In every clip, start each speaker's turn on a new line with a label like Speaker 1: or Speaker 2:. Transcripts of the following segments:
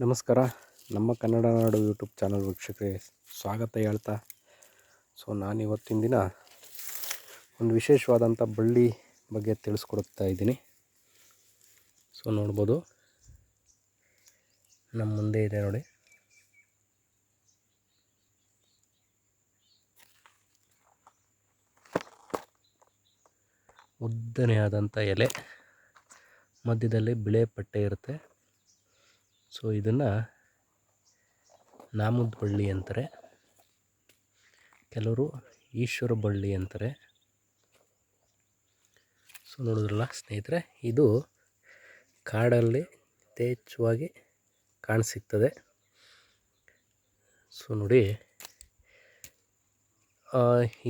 Speaker 1: ನಮಸ್ಕಾರ. ನಮ್ಮ ಕನ್ನಡ ನಾಡು YouTube channel ವೀಕ್ಷಕರಿಗೆ ಸ್ವಾಗತ ಹೇಳ್ತಾ. ಸೊ ನಾನು ಇವತ್ತಿನ ದಿನ ಒಂದು ವಿಶೇಷವಾದಂಥ ಬಳ್ಳಿ ಬಗ್ಗೆ ತಿಳಿಸ್ಕೊಡ್ತಾ ಇದ್ದೀನಿ. ಸೊ, ನೋಡ್ಬೋದು. ನಮ್ಮ ಮುಂದೆ ಇದೆ ನೋಡಿ. ಉದ್ದನೆಯಾದಂಥ ಎಲೆ. ಮಧ್ಯದಲ್ಲಿ ಬಿಳೆ ಪಟ್ಟೆ ಇರುತ್ತೆ. ಸೊ ಇದನ್ನು ನಾಮದ ಬಳ್ಳಿ ಅಂತಾರೆ. ಕೆಲವರು ಈಶ್ವರ ಬಳ್ಳಿ ಅಂತಾರೆ. ಸೊ ನೋಡಿದ್ರಲ್ಲ ಸ್ನೇಹಿತರೆ, ಇದು ಕಾಡಲ್ಲಿ ಯಥೇಚ್ಛವಾಗಿ ಕಾಣಸಿಗ್ತದೆ. ಸೊ ನೋಡಿ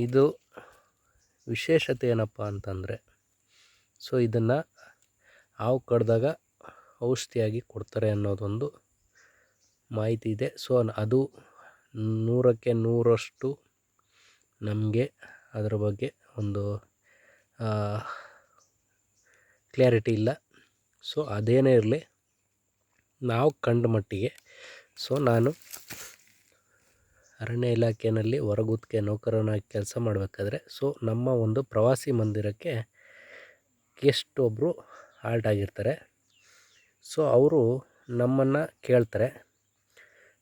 Speaker 1: ಇದು ವಿಶೇಷತೆ ಏನಪ್ಪ ಅಂತಂದರೆ, ಸೊ ಇದನ್ನು ಹಾವು ಕಡ್ದಾಗ ಔಷಧಿಯಾಗಿ ಕೊಡ್ತಾರೆ ಅನ್ನೋದೊಂದು ಮಾಹಿತಿ ಇದೆ. ಸೊ ಅದು ನೂರಕ್ಕೆ ನೂರಷ್ಟು ನಮಗೆ ಅದರ ಬಗ್ಗೆ ಒಂದು ಕ್ಲಾರಿಟಿ ಇಲ್ಲ. ಸೊ ಅದೇನೇ ಇರಲಿ, ನಾವು ಕಂಡ ಮಟ್ಟಿಗೆ ಸೊ ನಾನು ಅರಣ್ಯ ಇಲಾಖೆಯಲ್ಲಿ ಹೊರಗುತ್ತಿಗೆ ನೌಕರನಾಗಿ ಕೆಲಸ ಮಾಡಬೇಕಾದ್ರೆ ಸೊ ನಮ್ಮ ಒಂದು ಪ್ರವಾಸಿ ಮಂದಿರಕ್ಕೆ ಗೆಸ್ಟ್ ಒಬ್ಬರು ಹಾಲ್ಟ್ ಆಗಿರ್ತಾರೆ. ಸೊ ಅವರು ನಮ್ಮನ್ನು ಕೇಳ್ತಾರೆ.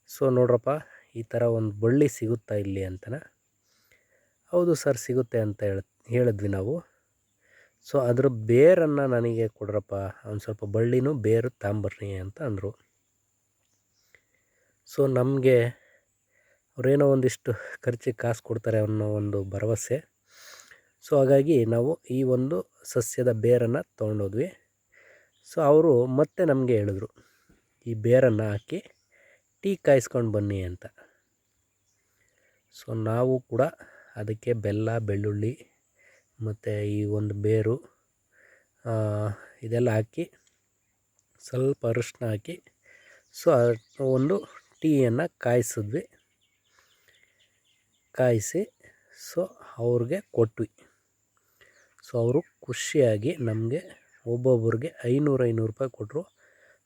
Speaker 1: ಸೊ ನೋಡ್ರಪ್ಪ, ಈ ಥರ ಒಂದು ಬಳ್ಳಿ ಸಿಗುತ್ತಾ ಇಲ್ಲಿ ಅಂತನ? ಹೌದು ಸರ್, ಸಿಗುತ್ತೆ ಅಂತ ಹೇಳ, ಹೇಳಿದ್ವಿ ನಾವು. ಸೊ ಅದ್ರ ಬೇರನ್ನು ನನಗೆ ಕೊಡ್ರಪ್ಪ, ಒಂದು ಸ್ವಲ್ಪ ಬಳ್ಳಿನೂ ಬೇರು ತಾಂಬರ್ರಿ ಅಂತ ಅಂದರು. ಸೊ ನಮಗೆ ಅವರೇನೋ ಒಂದಿಷ್ಟು ಖರ್ಚಿಗೆ ಕಾಸು ಕೊಡ್ತಾರೆ ಅನ್ನೋ ಒಂದು ಭರವಸೆ. ಸೊ ಹಾಗಾಗಿ ನಾವು ಈ ಒಂದು ಸಸ್ಯದ ಬೇರನ್ನು ತೊಗೊಂಡೋದ್ವಿ. ಸೊ ಅವರು ಮತ್ತೆ ನಮಗೆ ಹೇಳಿದ್ರು, ಈ ಬೇರನ್ನು ಹಾಕಿ ಟೀ ಕಾಯಿಸ್ಕೊಂಡು ಬನ್ನಿ ಅಂತ. ಸೊ ನಾವು ಕೂಡ ಅದಕ್ಕೆ ಬೆಲ್ಲ, ಬೆಳ್ಳುಳ್ಳಿ ಮತ್ತು ಈ ಒಂದು ಬೇರು ಇದೆಲ್ಲ ಹಾಕಿ ಸ್ವಲ್ಪ ಅರಿಶಿನ ಹಾಕಿ ಸೊ ಒಂದು ಟೀಯನ್ನು ಕಾಯಿಸಿದ್ವಿ. ಕಾಯಿಸಿ ಸೊ ಅವ್ರಿಗೆ ಕೊಟ್ವಿ. ಸೊ ಅವರು ಖುಷಿಯಾಗಿ ನಮಗೆ ಒಬ್ಬೊಬ್ರಿಗೆ ಐನೂರು ಐನೂರು ರೂಪಾಯಿ ಕೊಟ್ಟರು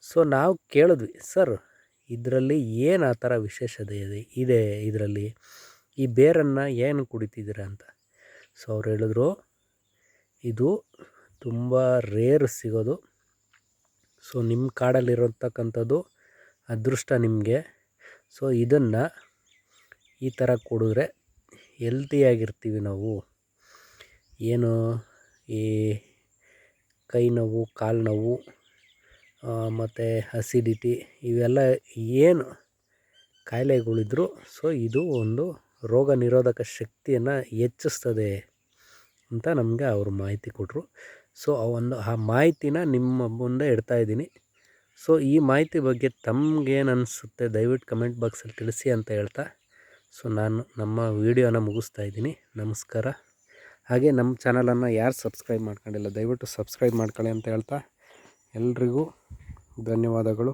Speaker 1: ಸೊ ನಾವು ಕೇಳಿದ್ವಿ, ಸರ್, ಇದರಲ್ಲಿ ಏನು ಆ ಥರ ವಿಶೇಷತೆ ಇದೆ ಇದೆ ಇದರಲ್ಲಿ? ಈ ಬೇರನ್ನು ಏನು ಕುಡಿತಿದ್ದೀರ ಅಂತ? ಸೊ ಅವ್ರು ಹೇಳಿದ್ರು, ಇದು ತುಂಬ ರೇರ್ ಸಿಗೋದು. ಸೊ ನಿಮ್ಮ ಕಾಡಲ್ಲಿರತಕ್ಕಂಥದ್ದು ಅದೃಷ್ಟ ನಿಮಗೆ. ಸೊ ಇದನ್ನು ಈ ಥರ ಕುಡಿದ್ರೆ ಹೆಲ್ತಿಯಾಗಿರ್ತೀವಿ ನಾವು. ಏನು, ಈ ಕೈ ನೋವು ಕಾಲು ನೋವು ಮತ್ತು ಅಸಿಡಿಟಿ ಇವೆಲ್ಲ ಏನು ಕಾಯಿಲೆಗಳಿದ್ರು ಸೊ ಇದು ಒಂದು ರೋಗ ನಿರೋಧಕ ಶಕ್ತಿಯನ್ನು ಹೆಚ್ಚಿಸ್ತದೆ ಅಂತ ನಮಗೆ ಅವರು ಮಾಹಿತಿ ಕೊಟ್ಟರು ಸೊ ಆ ಒಂದು, ಆ ಮಾಹಿತಿನ ನಿಮ್ಮ ಮುಂದೆ ಇಡ್ತಾ ಇದ್ದೀನಿ. ಸೊ ಈ ಮಾಹಿತಿ ಬಗ್ಗೆ ತಮಗೇನು ಅನಿಸುತ್ತೆ ದಯವಿಟ್ಟು ಕಮೆಂಟ್ ಬಾಕ್ಸಲ್ಲಿ ತಿಳಿಸಿ ಅಂತ ಹೇಳ್ತಾ. ಸೊ ನಾನು ನಮ್ಮ ವೀಡಿಯೋನ ಮುಗಿಸ್ತಾ ಇದ್ದೀನಿ. ನಮಸ್ಕಾರ. ಹಾಗೆ ನಮ್ಮ ಚಾನಲನ್ನು ಯಾರು ಸಬ್ಸ್ಕ್ರೈಬ್ ಮಾಡ್ಕೊಂಡಿಲ್ಲ ದಯವಿಟ್ಟು ಸಬ್ಸ್ಕ್ರೈಬ್ ಮಾಡ್ಕೊಳ್ಳಿ ಅಂತ ಹೇಳ್ತಾ ಎಲ್ರಿಗೂ ಧನ್ಯವಾದಗಳು.